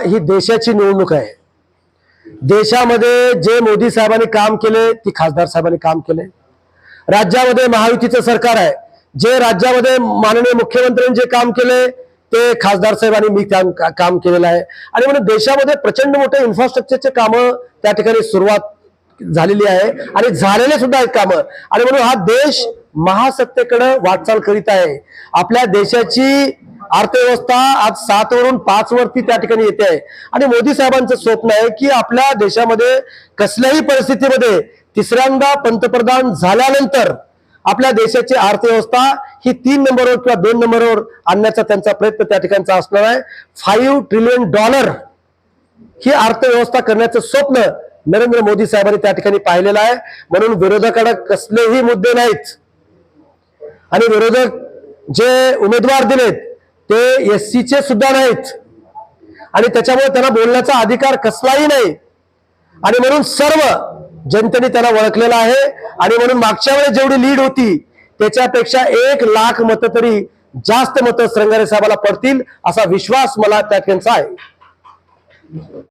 ही देशाची निवडणूक आहे. देशामध्ये जे मोदी साहेबांनी काम केले ती खासदार साहेबांनी काम केले. राज्यामध्ये महायुतीचं सरकार आहे. जे राज्यामध्ये माननीय मुख्यमंत्र्यांनी जे काम केले ते खासदार साहेबांनी मी काम काम केलेलं आहे. आणि म्हणून देशामध्ये प्रचंड मोठे इन्फ्रास्ट्रक्चरचे कामं त्या ठिकाणी सुरुवात झालेली आहे. आणि झालेले सुद्धा आहेत कामं. आणि म्हणून हा देश महासत्तेकडे वाटचाल करीत आहे. आपल्या देशाची अर्थव्यवस्था आज सात वरून पाच वरती त्या ठिकाणी येते आहे. आणि मोदी साहेबांचं स्वप्न आहे की आपल्या देशामध्ये कसल्याही परिस्थितीमध्ये तिसऱ्यांदा पंतप्रधान झाल्यानंतर आपल्या देशाची अर्थव्यवस्था ही तीन नंबरवर किंवा दोन नंबरवर आणण्याचा त्यांचा प्रयत्न त्या ठिकाणचा असणार आहे. फाईव्ह ट्रिलियन डॉलर ही अर्थव्यवस्था करण्याचं स्वप्न नरेंद्र मोदी साहेबांनी त्या ठिकाणी पाहिलेलं आहे. म्हणून विरोधकांना कसलेही मुद्दे नाहीत. आणि विरोधक जे उमेदवार दिलेत ते एस सीचे सुद्धा नाहीत. आणि त्याच्यामुळे त्यांना बोलण्याचा अधिकार कसलाही नाही. आणि म्हणून सर्व जनतेने त्याला ओळखलेलं आहे. आणि म्हणून मागच्या वेळेस जेवढी लीड होती त्याच्यापेक्षा एक लाख मतं तरी जास्त मतं श्रंगारे साहेबाला पडतील असा विश्वास मला त्या त्यांचा आहे.